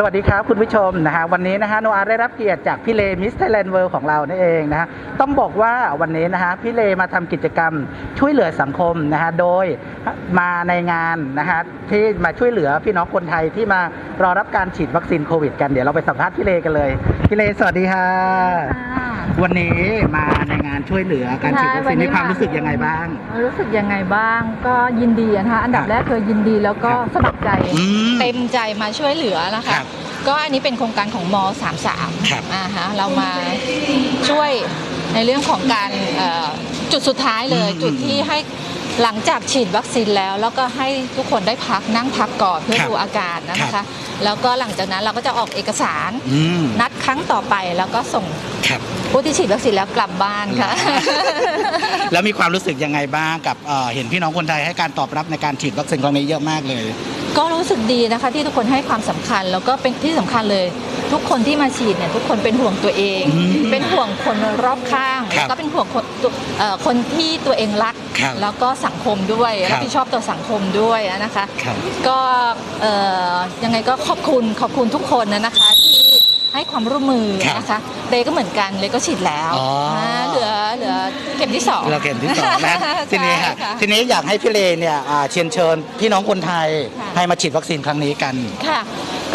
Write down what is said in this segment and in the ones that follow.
สวัสดีครับคุณผู้ชมนะฮะวันนี้นะฮะโนอาได้รับเกียรติจากพี่เลมิสไทยแลนด์เวิลด์ของเรานั่นเองนะฮะต้องบอกว่าวันนี้นะฮะพี่เลมาทำกิจกรรมช่วยเหลือสังคมนะฮะโดยมาในงานนะฮะที่มาช่วยเหลือพี่น้องคนไทยที่มารอรับการฉีดวัคซีนโควิด กันเดี๋ยวเราไปสัมภาษณ์พี่เลกันเลยพี่เลสวัสดีค่ะ วันนี้มาในงานช่วยเหลือการฉีดวัคซีนใช่มีความรู้สึกยังไงบ้าง รู้สึกยังไงบ้าง ก็ยินดีนะคะ อันดับครับแรกคือยินดีแล้วก็ครับ สมัครใจ อืม เต็มใจมาช่วยเหลือนะครัคะบก็อันนี้เป็นโครงการของม ครับ 33อ่าฮะเรามาช่วยในเรื่องของการเอ่อจุดสุดท้ายเลยอืมจุดที่ให้ หลังจากฉีดวัคซีนแล้ว แล้วก็ให้ทุกคนได้พักนั่งพักก่อนเพื่อครับดูอาการนะครัคะบแล้วก็หลังจากนั้นเราก็จะออกเอกสารอืมนัดครั้งต่อไปแล้วก็ส่งครับผู้ที่ฉีดวัคซีนแล้วกลับบ้านค่ะ แล้วมีความรู้สึกยังไงบ้างกับเอ่อเห็นพี่น้องคนไทยให้การตอบรับในการฉีดวัคซีนครั้งนี้เยอะมากเลย ก็รู้สึกดีนะคะที่ทุกคนให้ความสำคัญแล้วก็เป็นที่สำคัญเลย ทุกคนที่มาฉีดเนี่ยทุกคนเป็นห่วงตัวเองอืมเป็นห่วงคนรอบข้างครับแล้วก็เป็นห่วงคนตัวเอ่อคนที่ตัวเองรักครับแล้วก็สังคมด้วยครับรับผิดชอบต่อสังคมด้วยนะคะครับก็เอ่อยังไงก็ขอบคุณขอบคุณทุกคนนะนะคะที่ให้ความร่วมมือครับนะคะเลก็เหมือนกันเลก็ฉีดแล้วอ๋ออ่าเหลือเหลือเข็มที่สองเราเข็มที่สองแล้วทีนี้ค่ะใช่ทีนี้อยากให้พี่เลเนี่ยอ่าเชิญเชิญพี่น้องคนไทยค่ะให้มาฉีดวัคซีนครั้งนี้กันค่ะ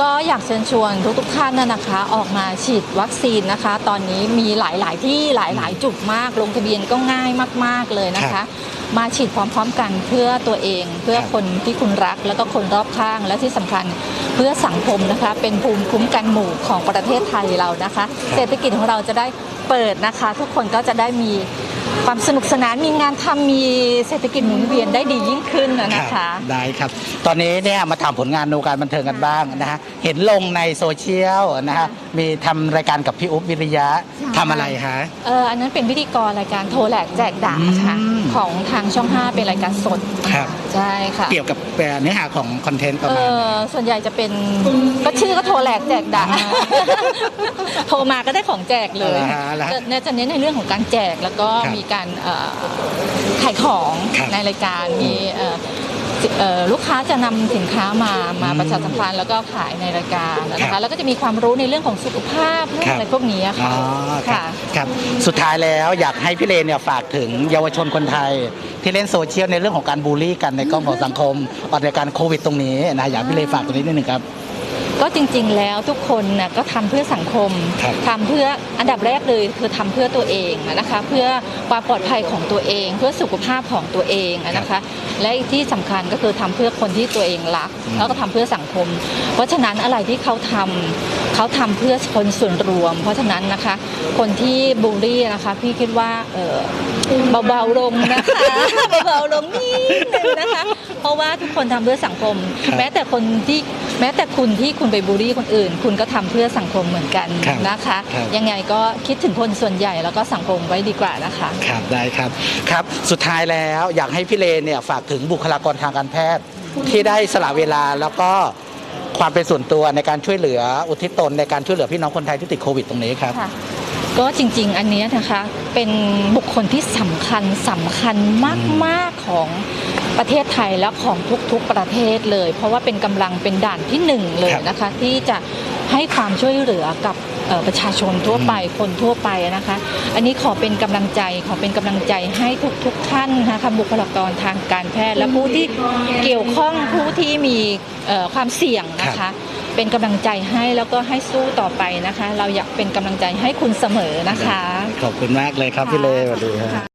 ก็อยากเชิญชวนทุกๆท่านนะนะคะ ออกมาฉีดวัคซีนนะคะ ตอนนี้มีหลายๆที่หลายๆ จุดมากลงทะเบียนก็ง่ายมาก ๆเลยนะครัคะบมาฉีดพร้อมๆ กันเพื่อตัวเอง เพื่อครับคนที่คุณรักแล้วก็คนรอบข้างและที่สำคัญเพื่อสังคมนะคะ เป็นภูมิคุ้มกันหมู่ของประเทศไทยเรานะคะ เศรษฐกิจของเราจะได้เปิดนะคะ ทุกคนก็จะได้มี ความสนุกสนานมีงานทำมีเศรษฐกิจหมุนเวียนได้ดียิ่งขึ้นนะนะคะรับได้ครับ ตอนนี้เนี่ยมาถามผลงานในวงการบันเทิงกันบ้างนะฮะเห็นลงในโซเชียลนะฮะมีทำรายการกับพี่อุ๊บวิริยะใช่ทำอะไรฮะเอออันนั้นเป็นพิธีกรรายการโทรแหลกแจกด่าค่ะอืมของทางช่อง 5 เป็นรายการสดครับใช่ค่ะเกี่ยวกับเนื้อหาของคอนเทนต์ประเอมาณอส่วนใหญ่จะเป็นก็ชื่อก็โทรแหลกแจกด่าอ่าโทรมาก็ได้ของแจกเลยอ่าฮะแล้วจะเนี่ยจะเน้นในเรื่องของการแจกแล้วก็ครับมีการเอ่อขายของครับในรายการมีเอ่อสิเอ่อลูกค้าจะนำสินค้ามามาอืมประชาสัมพันธ์แล้วก็ขายในรายการนะครัคะบแล้วก็จะมีความรู้ในเรื่องของสุขภาพเรื่องครับอะไรพวกนี้อะอ๋ค่ะอครับค่ะครับสุดท้ายแล้วอยากให้พี่เลนเนี่ยฝากถึงเยาวชนคนไทย ที่เล่นโซเชียลในเรื่องของการบูลลี่กันในกล้องของสังคมออกในการโควิดตรงนี้นะอยากให้พี่เลฝากตรงนี้นิดนึงครับ ก็จริงๆแล้วทุกคนนะก็ทำเพื่อสังคมครับทำเพื่ออันดับแรกเลยคือทำเพื่อตัวเองนะคะเพื่อความปลอดภัยของตัวเอง เพื่อสุขภาพของตัวเองนะคะและอีกที่สำคัญก็คือทำเพื่อคนที่ตัวเองรักอืมแล้วก็ทำเพื่อสังคม เพราะฉะนั้นอะไรที่เขาทำเขาทำเพื่อคนส่วนรวม เพราะฉะนั้นนะคะ คนที่บูลลี่นะคะ พี่คิดว่าเออเบาๆลงนะคะเบาๆลงนิดนึงนะคะ เพราะว่าทุกคนทำเพื่อสังคมครับแม้แต่คนที่ แม้แต่คุณที่คุณไปบูลลี่คนอื่น คุณก็ทำเพื่อสังคมเหมือนกันครับนะคะครับยังไงก็คิดถึงคนส่วนใหญ่แล้วก็สังคมไว้ดีกว่านะคะครับได้ครับครับ สุดท้ายแล้วอยากให้พี่เลนเนี่ยฝากถึงบุคลากรทางการแพทย์ ที่ได้สละเวลาแล้วก็ความเป็นส่วนตัวในการช่วยเหลืออุทิศตนในการช่วยเหลือพี่น้องคนไทยที่ติดโควิดตรงนี้ครับค่ะก็จริง ๆ อันเนี้ยนะคะเป็นบุคคลที่สำคัญสำคัญมาก ๆ ของ ประเทศไทยและของทุกๆประเทศเลย เพราะว่าเป็นกำลังเป็นด่านที่หนึ่งเลยครับนะคะ ที่จะให้ความช่วยเหลือกับเอ่อประชาชนทั่วไปคนทั่วไปนะคะ อันนี้ขอเป็นกำลังใจขอเป็นกำลังใจให้ทุกๆท่านนะคะบุคลากรทางการแพทย์และผู้ที่เกี่ยวข้องผู้ที่มีเอ่อความเสี่ยงนะครัคะบเป็นกำลังใจให้แล้วก็ให้สู้ต่อไปนะคะ เราอยากเป็นกำลังใจให้คุณเสมอนะคะ ขอบคุณมากเลยครับพี่เลสวัสดีครับ